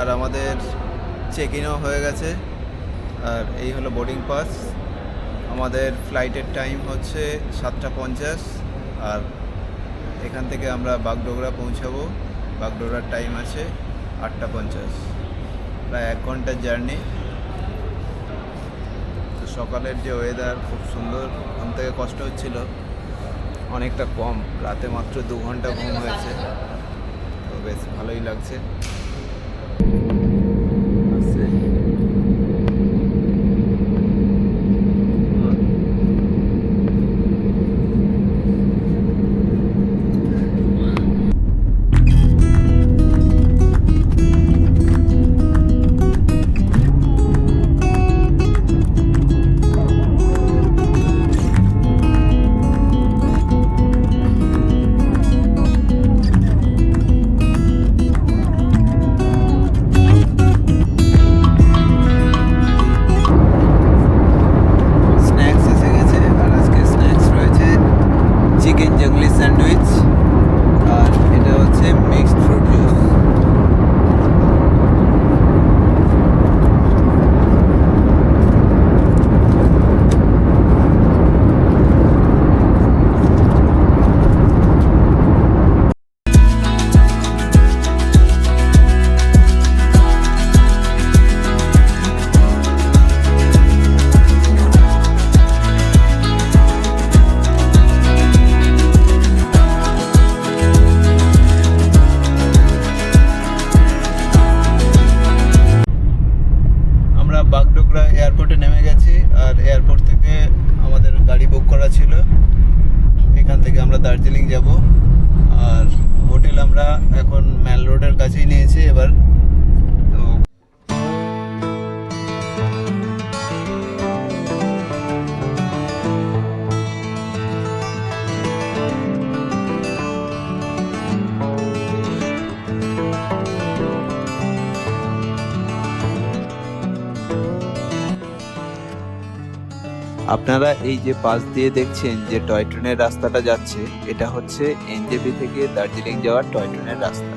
আর আমাদের চেক ইনও হয়ে গেছে। আর এই হলো বোর্ডিং পাস আমাদের ফ্লাইটের টাইম হচ্ছে সাতটা পঞ্চাশ। আর এখান থেকে আমরা বাগডোগরা পৌঁছাবো। বাগডোগরার টাইম আছে আটটা পঞ্চাশ। প্রায় এক ঘণ্টার জার্নি তো সকালের যে ওয়েদার খুব সুন্দর, ঘুম থেকে কষ্ট হচ্ছিল। অনেকটা কম। রাতে মাত্র দু ঘণ্টা ঘুম হয়েছে। তো বেশ ভালোই লাগছে। আপনারা এই যে পাশ দিয়ে দেখছেন যে টয় ট্রেনের রাস্তাটা যাচ্ছে, এটা হচ্ছে এনজেপি থেকে দার্জিলিং যাওয়ার টয় ট্রেনের রাস্তা।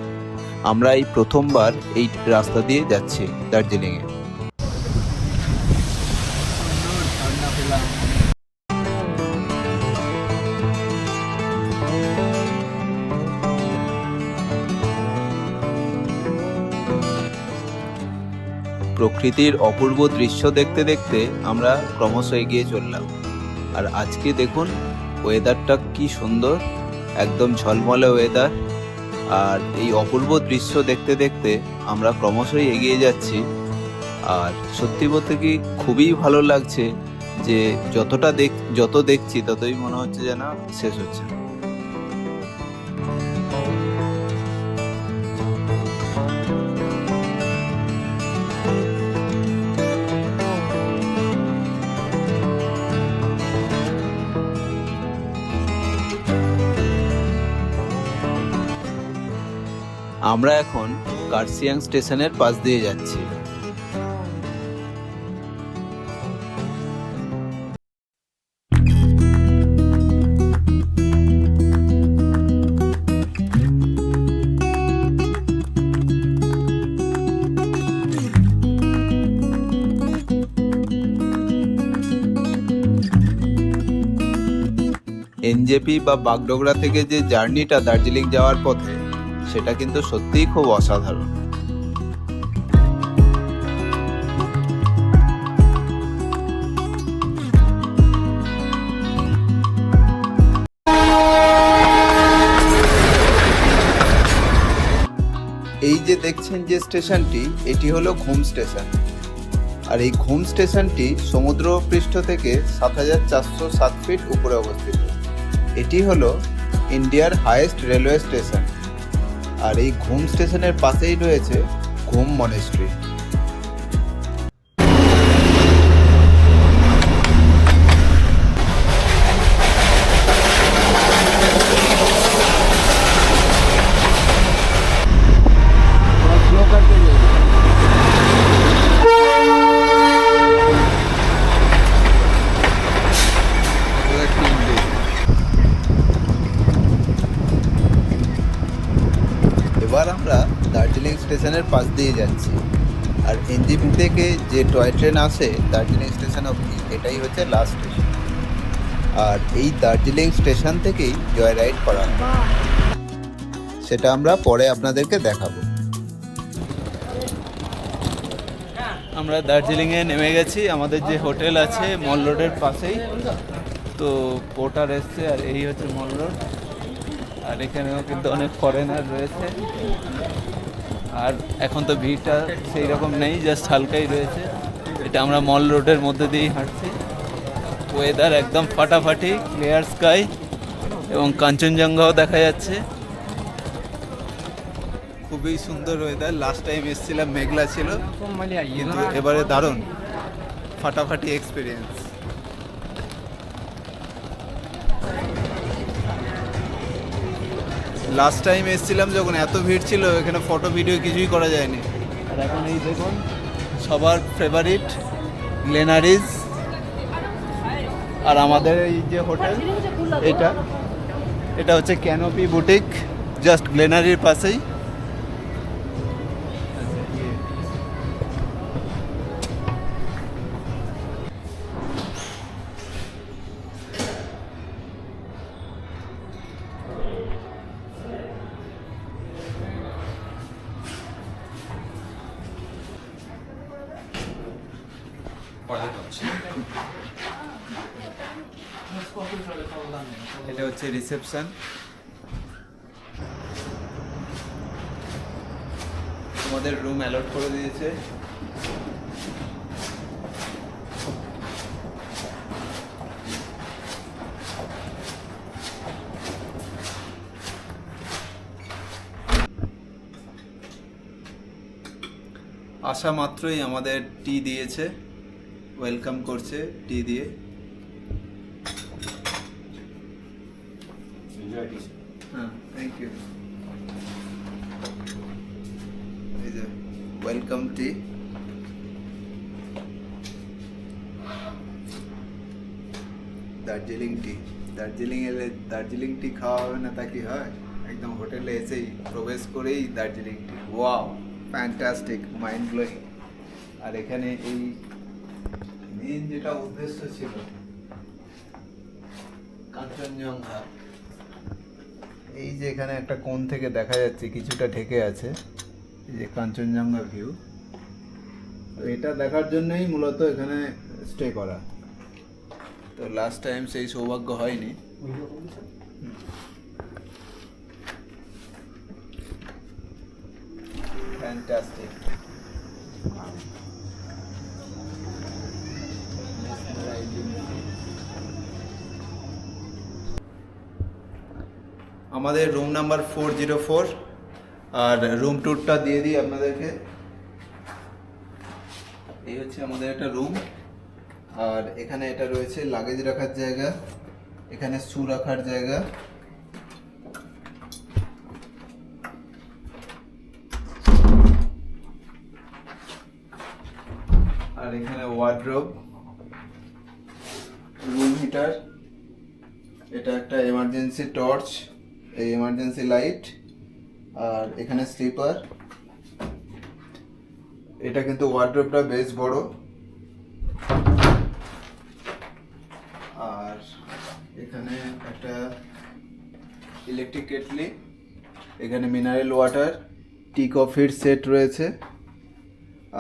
আমরা এই প্রথমবার এই রাস্তা দিয়ে যাচ্ছি দার্জিলিংয়ে। প্রকৃতির অপূর্ব দৃশ্য দেখতে দেখতে আমরা ক্রমশ এগিয়ে চললাম। আর আজকে দেখুন ওয়েদারটা কি সুন্দর, একদম ঝলমলে ওয়েদার আর এই অপূর্ব দৃশ্য দেখতে দেখতে আমরা ক্রমশই এগিয়ে যাচ্ছি। আর সত্যি বলতে কি খুবই ভালো লাগছে যে যতটা দেখ, যত দেখছি, ততই মনে হচ্ছে যেন শেষ হচ্ছে না। আমরা এখন কার্সিয়াং স্টেশনের পাশ দিয়ে যাচ্ছি। এনজেপি বা বাগডোগরা থেকে যে জার্নিটা দার্জিলিং যাওয়ার পথে সেটা কিন্তু সত্যিই খুব অসাধারণ। এই যে দেখছেন যে স্টেশনটি, এটি হলো ঘুম স্টেশন। আর এই ঘুম স্টেশনটি সমুদ্র পৃষ্ঠ থেকে সাত হাজার চারশো সাত ফিট উপরে অবস্থিত। এটি হলো ইন্ডিয়ার হাইয়েস্ট রেলওয়ে স্টেশন। আর এই ঘুম স্টেশনের পাশেই রয়েছে ঘুম মনেস্ট্রি। স্টেশনের পাশ দিয়ে যাচ্ছি। আর এনজিপি থেকে যে টয় ট্রেন আসে, দার্জিলিং স্টেশন অবধি, এটাই হচ্ছে লাস্ট স্টেশন আর এই দার্জিলিং স্টেশন থেকেই জয় রাইড করা সেটা আমরা পরে আপনাদেরকে দেখাবো। আমরা দার্জিলিংয়ে নেমে গেছি। আমাদের যে হোটেল আছে, মল রোডের পাশেই। তো পোর্টার এসছে, আর এই হচ্ছে মল রোড। আর এখানেও কিন্তু অনেক ফরেনার রয়েছে। আর এখন তো ভিড়টা সেই রকম নেই জাস্ট হালকাই রয়েছে। এটা আমরা মল রোডের মধ্যে দিয়েই হাঁটছি। ওয়েদার একদম ফাটাফাটি ক্লিয়ার স্কাই এবং কাঞ্চনজঙ্ঘাও দেখা যাচ্ছে। খুবই সুন্দর ওয়েদার লাস্ট টাইম এসেছিলাম, মেঘলা ছিল, কিন্তু এবারে দারুণ। ফাটাফাটি এক্সপিরিয়েন্স লাস্ট টাইম এসেছিলাম যখন এত ভিড় ছিল এখানে ফটো ভিডিও কিছুই করা যায়নি। আর এখন এই দেখুন সবার ফেভারিট গ্লেনারিজ আর আমাদের এই যে হোটেল এটা এটা হচ্ছে ক্যানোপি বুটিক জাস্ট গ্লেনারির পাশেই। রিসেপশন আমাদের রুম অ্যালট করে দিয়েছে। আসা মাত্রই আমাদের টি দিয়েছে। ওয়েলকাম করছে টি দিয়ে হ্যাঁ থ্যাংক ইউ এই যে welcome tea Darjeeling tea. Darjeeling এলে দার্জিলিং টি খাওয়া হবে না তা কি হয়? একদম হোটেলে এসেই প্রবেশ করেই Darjeeling tea. Wow fantastic mind blowing আর এখানে এই মেন যেটা উদ্দেশ্য ছিল কাঞ্চনজঙ্ঘা। এই যে এখানে একটা কোণ থেকে দেখা যাচ্ছে কিছুটা ঢেকে আছে এই যে কাঞ্চনজঙ্ঘা ভিউ তো এটা দেখার জন্যই মূলত এখানে স্টে করা। তো লাস্ট টাইম সেই সৌভাগ্য হয়নি। আমাদের room number four zero four আর রুম ট্যুরটা দিয়ে দিই আপনাদেরকে। এই হচ্ছে আমাদের একটা রুম আর এখানে এটা রয়েছে লাগেজ রাখার জায়গা, এখানে শু রাখার জায়গা। আর এখানে ওয়ার্ড্রোব রুম হিটার এটা একটা এমার্জেন্সি টর্চ এই এমার্জেন্সি লাইট আর এখানে স্লিপার এটা কিন্তু ওয়ার্ড্রোবটা বেশ বড় আর এখানে একটা ইলেকট্রিক কেটলি এখানে মিনারেল ওয়াটার টি কফির সেট রয়েছে।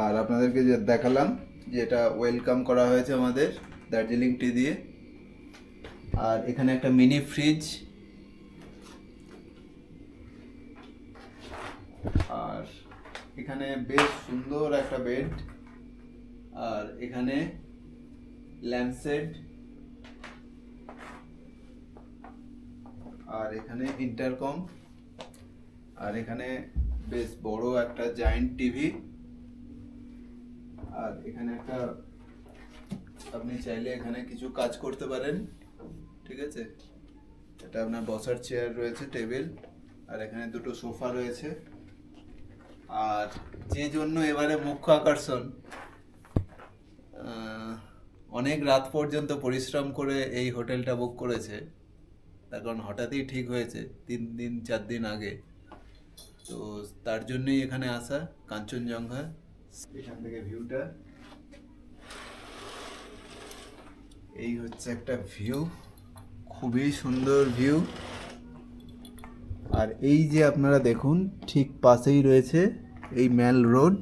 আর আপনাদেরকে যে দেখালাম, যে এটা ওয়েলকাম করা হয়েছে আমাদের দার্জিলিং টি দিয়ে। আর এখানে একটা মিনি ফ্রিজ আর এখানে বেশ সুন্দর একটা বেড আর এখানে ল্যাম্পসেট আর এখানে ইন্টারকম আর এখানে বেশ বড় একটা জায়েন্ট টিভি আর এখানে একটা, আপনি চাইলে এখানে কিছু কাজ করতে পারেন, ঠিক আছে? এটা আপনার বসার চেয়ার রয়েছে টেবিল আর এখানে দুটো সোফা রয়েছে। আর যে জন্য এবারে মুখ্য আকর্ষণ অনেক রাত পর্যন্ত পরিশ্রম করে এই হোটেলটা বুক করেছে তার কারণ হঠাৎই ঠিক হয়েছে, তিন দিন, চার দিন আগে। তো তার জন্যই এখানে আসা, কাঞ্চনজঙ্ঘা। এখান থেকে ভিউটা। এই হচ্ছে একটা ভিউ, খুবই সুন্দর ভিউ। আর এই যে আপনারা দেখুন, ঠিক পাশেই রয়েছে এই ম্যাল রোড।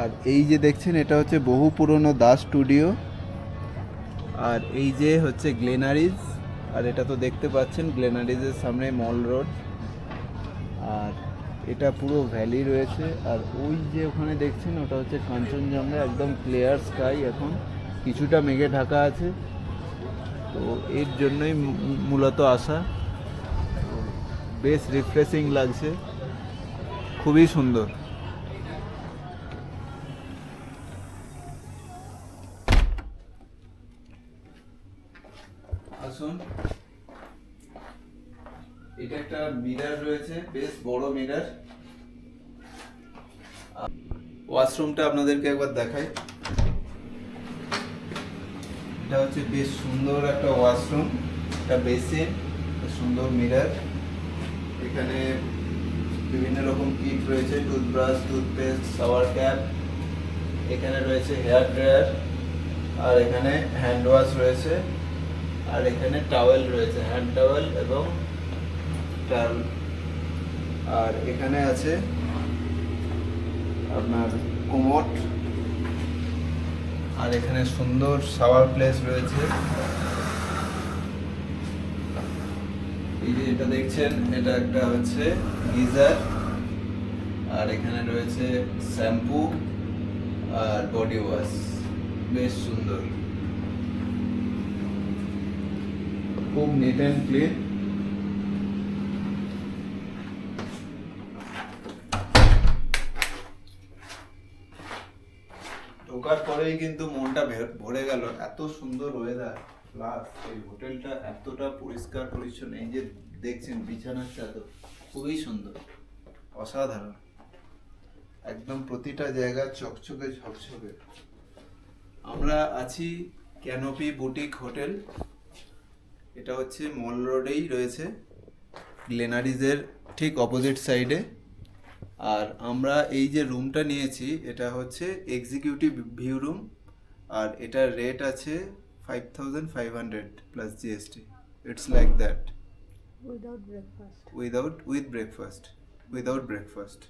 আর এই যে দেখছেন, এটা হচ্ছে বহু পুরনো দাস স্টুডিও। আর এই যে হচ্ছে গ্লেনারিজ, আর এটা তো দেখতে পাচ্ছেন, গ্লেনারিজের সামনে মল রোড। আর এটা পুরো ভ্যালি রয়েছে। আর ওই যে ওখানে দেখছেন, ওটা হচ্ছে কাঞ্চনজঙ্ঘা, একদম ক্লিয়ার স্কাই এখন। কিছুটা মেঘে ঢাকা আছে। তো এর জন্যই মূলত আসা। বেশ রিফ্রেশিং লাগছে। খুবই সুন্দর আসুন এটা একটা মিরার রয়েছে, বেশ বড় মিরার ওয়াশরুমটা আপনাদেরকে একবার দেখাই। এটা হচ্ছে বেশ সুন্দর একটা ওয়াশরুম, একটা বেসিন সুন্দর মিরার এখানে বিভিন্ন রকম কিট রয়েছে, টুথব্রাশ, টুথপেস্ট শাওয়ার ক্যাপ। এখানে রয়েছে হেয়ার ড্রায়ার, আর এখানে হ্যান্ড ওয়াশ রয়েছে, আর এখানে টাওয়েল রয়েছে, হ্যান্ড টাওয়েল এবং টাওয়েল আর এখানে আছে আপনার কোমট। আর এখানে সুন্দর শাওয়ার প্লেস রয়েছে। এই যে এটা দেখছেন, এটা একটা হচ্ছে গিজার। আর এখানে রয়েছে শ্যাম্পু আর বডি ওয়াশ। বেশ সুন্দর। খুব নিট অ্যান্ড ক্লিন পরেই কিন্তু মনটা ভরে গেল। এত সুন্দর ওয়েদার প্লাস এই হোটেলটা এতটা পরিষ্কার পরিচ্ছন্ন, এই যে দেখছেন বিছানার চাদর, খুবই সুন্দর, অসাধারণ। একদম প্রতিটা জায়গা চকচকে ঝকঝকে। আমরা আছি ক্যানোপি বুটিক হোটেল এটা হচ্ছে মল রোডেই রয়েছে। গ্লেনারিজের ঠিক অপোজিট সাইডে আর আমরা এই যে রুমটা নিয়েছি এটা হচ্ছে এক্সিকিউটিভ ভিউ রুম আর এটার রেট আছে five thousand five hundred plus GST it's like that. Without with breakfast without breakfast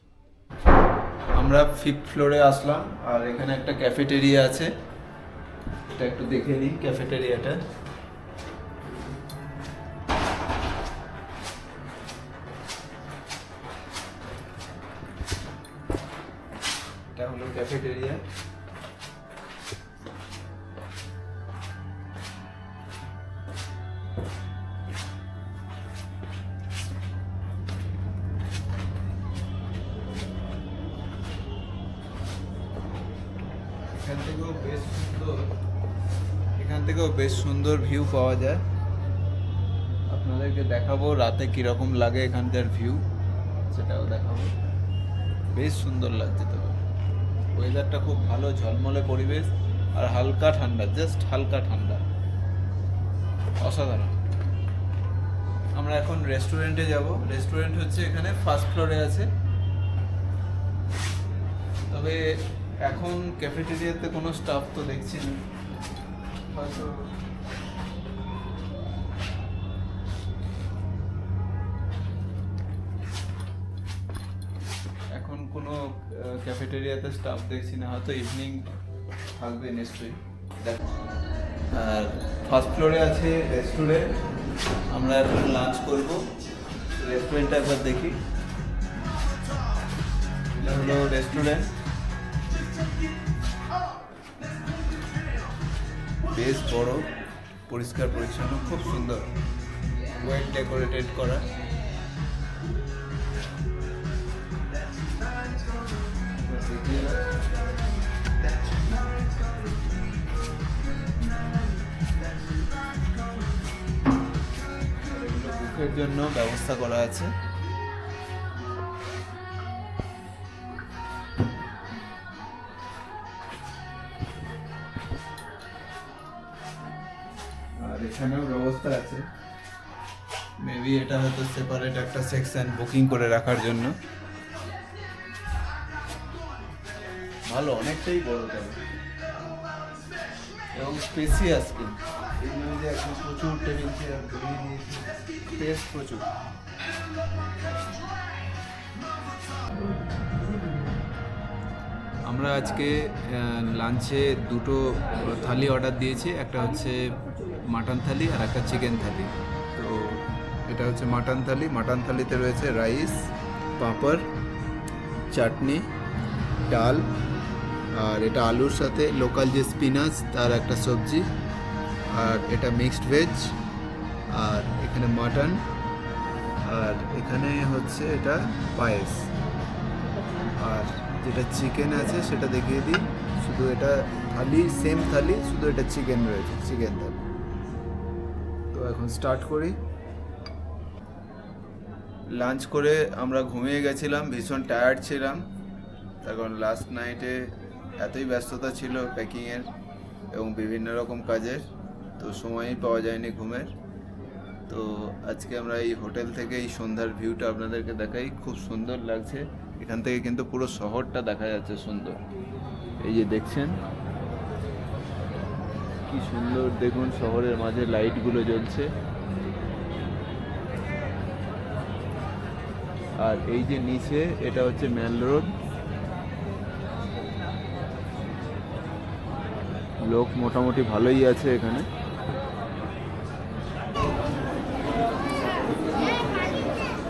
আমরা ফিফথ ফ্লোরে আসলাম আর এখানে একটা ক্যাফেটেরিয়া আছে। এটা একটু দেখে নিই ক্যাফেটেরিয়াটা থেকেও বেশ সুন্দর ভিউ পাওয়া যায়। আপনাদেরকে দেখাবো রাতে কীরকম লাগে এখানকার ভিউ সেটাও দেখাবো। বেশ সুন্দর লাগছে তো। ওয়েদারটা খুব ভালো, ঝলমলে পরিবেশ আর হালকা ঠান্ডা জাস্ট হালকা ঠান্ডা। অসাধারণ। আমরা এখন রেস্টুরেন্টে যাব। রেস্টুরেন্ট হচ্ছে এখানে ফার্স্ট ফ্লোরে আছে। তবে এখন ক্যাফেটেরিয়াতে কোনো স্টাফ তো দেখছি না। হয়তো এখন কোনো ক্যাফেটেরিয়াতে স্টাফ দেখছি না, হয়তো ইভিনিং থাকবে নিশ্চয়ই। আর ফার্স্ট ফ্লোরে আছে রেস্টুরেন্ট আমরা এখন লাঞ্চ করব। রেস্টুরেন্টটা একবার দেখি। এটা হলো রেস্টুরেন্ট বেশ বড় পরিষ্কার পরিচ্ছন্ন খুব সুন্দর। ওয়েল ডেকোরেটেড করা। জন্য ব্যবস্থা করা আছে। আর ব্যবস্থা আছে। মেবি এটা হয়তো সেপারেট একটা সেকশন বুকিং করে রাখার জন্য। ভালো, অনেকটাই বড় তবে এবং স্পেসিয়াস কিন্তু। এখন প্রচুর টেবিল চেয়ার স্পেস প্রচুর। আমরা আজকে লাঞ্চে দুটো থালি অর্ডার দিয়েছি। একটা হচ্ছে মাটন থালি আর একটা চিকেন থালি। তো এটা হচ্ছে মাটন থালি। মাটন থালিতে রয়েছে রাইস, পাঁপড়, চাটনি, ডাল আর এটা আলুর সাথে লোকাল যে স্পিনাচ, তার একটা সবজি। আর এটা মিক্সড ভেজ। আর এখানে মাটন। আর এখানে হচ্ছে এটা পায়েস। আর যেটা চিকেন আছে সেটা দেখিয়ে দিই। শুধু এটা থালি সেম থালি, শুধু এটা চিকেন রয়েছে, চিকেন থালি। এখন স্টার্ট করি। লাঞ্চ করে আমরা ঘুমিয়ে গেছিলাম, ভীষণ টায়ার্ড ছিলাম। কারণ লাস্ট নাইটে এতই ব্যস্ততা ছিল প্যাকিংয়ের এবং বিভিন্ন রকম কাজের, তো সময়ই পাওয়া যায়নি ঘুমের। তো আজকে আমরা এই হোটেল থেকে এই সন্ধ্যার ভিউটা আপনাদেরকে দেখাই। খুব সুন্দর লাগছে। এখান থেকে কিন্তু পুরো শহরটা দেখা যাচ্ছে সুন্দর। এই যে দেখছেন কি সুন্দর দেখুন শহরের মাঝে লাইটগুলো জ্বলছে। আর এই যে নিচে, এটা হচ্ছে ম্যাল রোড লোক মোটামুটি ভালোই আছে এখানে।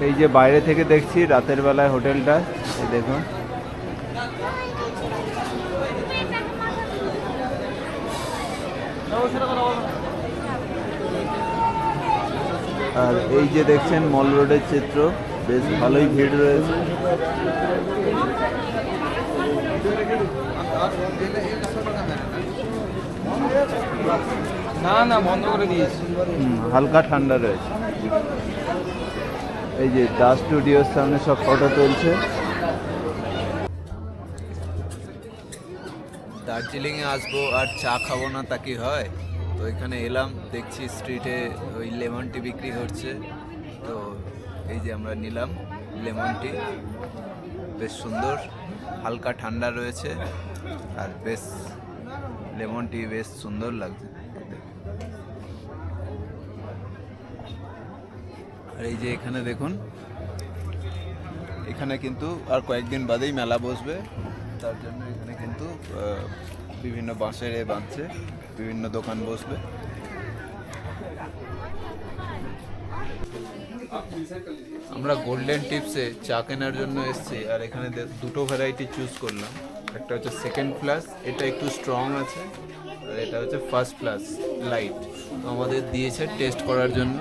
এই যে বাইরে থেকে দেখছি রাতের বেলায় হোটেলটা দেখুন। আর এই যে দেখছেন মল রোডের চিত্র বেশ ভালোই ভিড় রয়েছে। না না বন্ধ করে দিয়েছি। হুম, হালকা ঠান্ডা রয়েছে। এই যে দাস স্টুডিওর সামনে সব ফটো তুলছে। দার্জিলিংয়ে আসব আর চা খাব না তা কি হয়? তো এখানে এলাম, দেখছি স্ট্রিটে ওই লেমন টি বিক্রি হচ্ছে। তো এই যে আমরা নিলাম লেমন টি বেশ সুন্দর, হালকা ঠান্ডা রয়েছে। আর বেশ লেমন টি বেশ সুন্দর লাগছে। আর এই যে এখানে দেখুন, এখানে কিন্তু আর কয়েকদিন বাদেই মেলা বসবে। তার জন্য এখানে কিন্তু বিভিন্ন বাঁশের এ বাঁধছে, বিভিন্ন দোকান বসবে। আমরা গোল্ডেন টিপসে চা কেনার জন্য এসেছি, আর এখানে দুটো ভ্যারাইটি চুজ করলাম। একটা হচ্ছে সেকেন্ড প্লাস এটা একটু স্ট্রং আছে, আর এটা হচ্ছে ফার্স্ট প্লাস লাইট আমাদের দিয়েছে টেস্ট করার জন্য।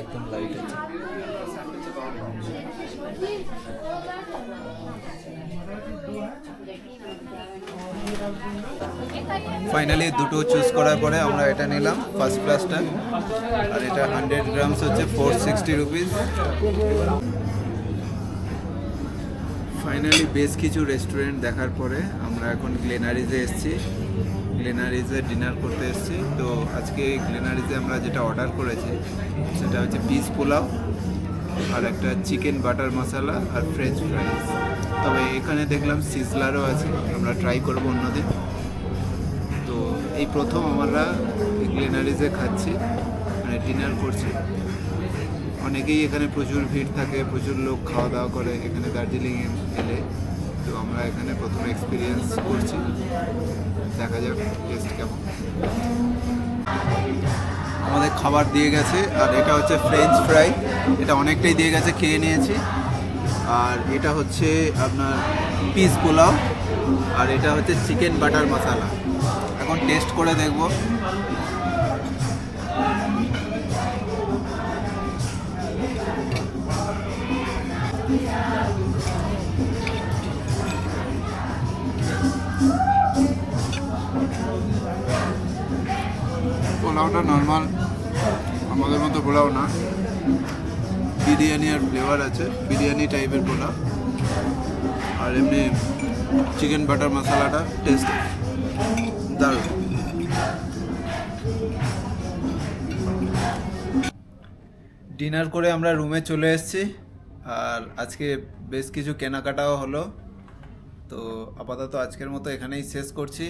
একদম লাইট আছে। ফাইনালি দুটো চুজ করার পরে আমরা এটা নিলাম ফার্স্ট ক্লাসটা আর এটা হান্ড্রেড গ্রামস হচ্ছে ফোর সিক্সটি রুপিস ফাইনালি বেশ কিছু রেস্টুরেন্ট দেখার পরে আমরা এখন গ্লেনারিজে এসেছি। গ্লেনারিজে ডিনার করতে এসেছি। তো আজকে গ্লেনারিজে আমরা যেটা অর্ডার করেছি, সেটা হচ্ছে পিস পোলাও আর একটা চিকেন বাটার মশলা আর ফ্রেঞ্চ ফ্রাইস তবে এখানে দেখলাম সিজলারও আছে, আমরা ট্রাই করব অন্যদিন। তো এই প্রথম আমরা গ্লেনারিজে খাচ্ছি মানে ডিনার করছি। অনেকেই এখানে প্রচুর ভিড় থাকে, প্রচুর লোক খাওয়া দাওয়া করে এখানে দার্জিলিংয়ে এলে। তো আমরা এখানে প্রথম এক্সপিরিয়েন্স করছি। দেখা যাক টেস্ট কেমন। আমাদের খাবার দিয়ে গেছে, আর এটা হচ্ছে ফ্রেঞ্চ ফ্রাই এটা অনেকটাই দিয়ে গেছে, খেয়ে নিয়েছি। আর এটা হচ্ছে আপনার পিস পোলাও, আর এটা হচ্ছে চিকেন বাটার মশলা এখন টেস্ট করে দেখব। পোলাওটা নর্মাল আমাদের মতো পোলাও না। বিরিয়ানি আর ফ্লেভার আছে, বিরিয়ানি টাইপের পোলাও। আর এমনি চিকেন বাটার মশলাটা টেস্ট দারুণ। ডিনার করে আমরা রুমে চলে এসেছি, আর আজকে বেশ কিছু কেনাকাটাও হলো। তো আপাতত আজকের মতো এখানেই শেষ করছি।